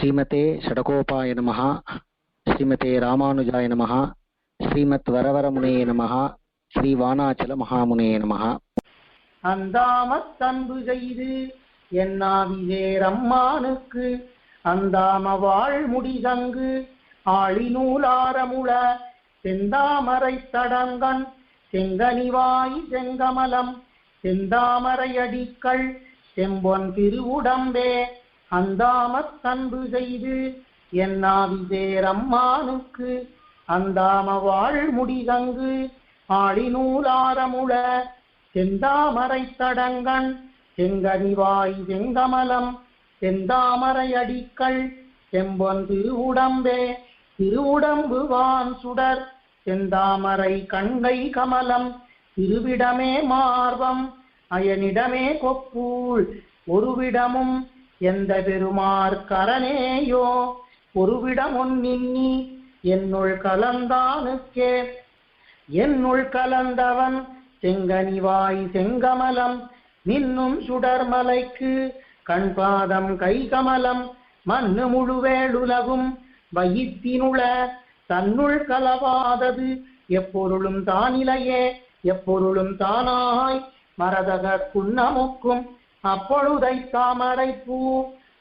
ஸ்ரீமதே ஷடகோபாய நம ஸ்ரீமதே ராமானுஜாய நம ஸ்ரீமத் வரவரமுனையே நம ஸ்ரீ வானாச்சல மகாமுனையே நம அந்தாமத் தன்பு செய்து என்னாவிவேரம்மானுக்கு அந்தாம வாழ்முடி தங்கு ஆளிநூலாரமுள செந்தாமரை தடங்கன் செங்கனிவாய் செங்கமலம் செந்தாமரை அடிக்கள் செம்பொன் திருவுடம்பே அந்தாமத் தன்பு செய்து என்னாவிவேரம்மானுக்கு அந்தாம வாழ்முடி தங்கு ஆளிநூலாரமுள செந்தாமரை தடங்கன் செங்கனிவாய் செங்கமலம் செந்தாமரை அடிக்கள் செம்பொன் திருவுடம்பே திருவுடம்பு வான் சுடர் செந்தாமரை கண்கை கமலம் திருவிடமே மார்பம் அயனிடமே கொப்பூள் ஒருவிடமும் எந்த பெருமார் கரனேயோ? ஒருவிடம் ஒன்னின்னி என்னுள் கலந்தானுக்கே. என்னுள் கலந்தவன் செங்கனிவாய் செங்கமலம் மின்னும் சுடர்மலைக்கு கண்பாதம் கைகமலம் மண்ணு முழுவேளுலகும் வயிற்றினுள தன்னுள் கலவாதது எப்பொருளும் தானிலையே எப்பொருளும் தானாய் மரதக குன்னமுக்கும் அப்பொழுதை தாமரை பூ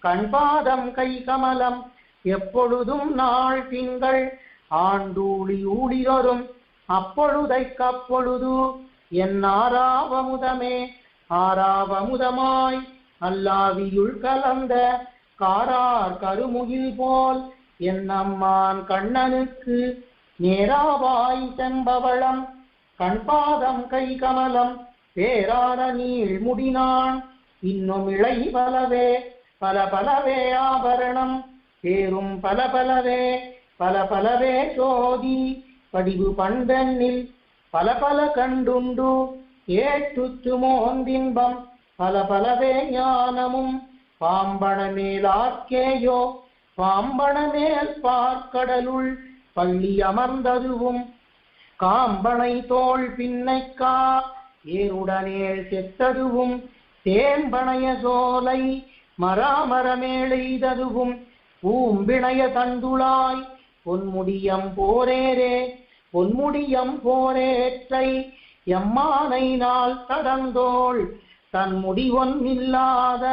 கண்பாதம் கை கமலம் எப்பொழுதும் நாள் திங்கள் ஆண்டூழி ஊழியரும் அப்பொழுதை கப்பொழுது என் ஆறாவமுதமே ஆறாவமுதமாய் அல்லாவியுள் கலந்த காரார் கருமுகில் போல் என் அம்மான் கண்ணனுக்கு நேராவாய் செம்பவளம் கண்பாதம் கை கமலம் பேரான நீள் முடினான் இன்னும் இளை பலவே பல பலவே ஆபரணம். பேரும் பல பலவே பல பலவே சோதி. படிவு பண்டன்னில் பல பல கண்டுண்டு. ஏற்றுத்து மோந்தின்பம் பல பலவே ஞானமும். பாம்பன மேலாக்கேயோ பாம்பன மேல் பார்க்கடலுள் பள்ளி அமர்ந்ததுவும். காம்பனை தோல் பின்னைக்கா ஏருடனே செத்ததுவும். தேம்பனைய சோலை மராமரமேளெய்ததுவும் பூம்பிணைய தண்டுளாய் பொன்முடியம் போரேரே பொன்முடியம் போரேற்றை எம்மானை நாள் தடந்தோள். தன் முடிவொன்னில்லாத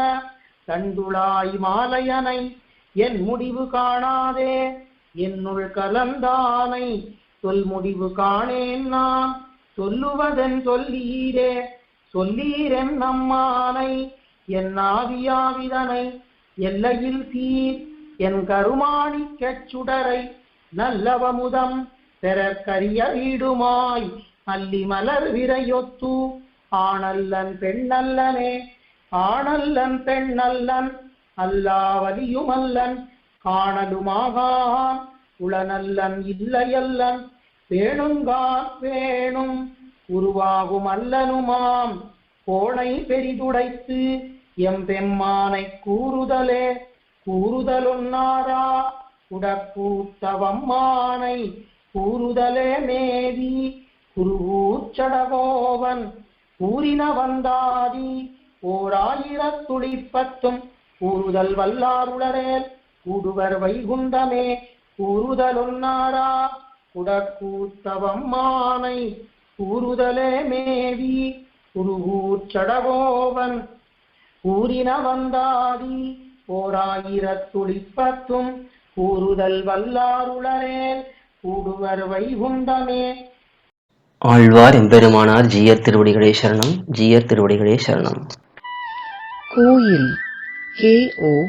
தண்டுளாய் மாலையனை என் முடிவு காணாதே. என்னுள் கலந்தானை சொல் முடிவு காணேன் நான். சொல்லுவதன் சொல்லீரே சொல்லீரென் நம்மானை என் ஆவியாவிதனை எல்லையில் தீர் என் கருமாணிக்கச் சுடரை நல்லவமுதம் பெறக்கரிய வீடுமாய் அல்லி மலர் விரையொத்து ஆணல்லன் பெண்ணல்லனே ஆணல்லன் பெண்ணல்லன் அல்லாவலியுமல்லன் காணலுமாகான் உளநல்லன் இல்லையல்லன் பேணுங்கான் வேணும். உருவாகும் அல்லனுமாம். கோணை பெரிதுடைத்து எம் பெம்மானை கூறுதலே கூறுதலொன்னாரா? உடக்கூத்தவம்மானை கூறுதலே மேவி குருவூச்சடகோவன் கூறின வந்தாதி ஓராயிரத்துளிப்பத்தும் கூறுதல் வல்லாருளரேல் கூடுவர் வைகுந்தமே கூறுதலொன்னாரா? குடக்கூத்தவம்மானை கூறுதலே மேவி குருகூச்சடகோவன் கூறின வந்தாதி ஓராயிரத்துளிப்பத்தும் கூறுதல் வல்லாருளரேல் கூடுவர் வைகுண்டமே. ஆழ்வார் எம்பெருமானார் ஜீயர் திருவடிகளே சரணம் ஜீயர் திருவடிகளே சரணம். கோயில் கேஓ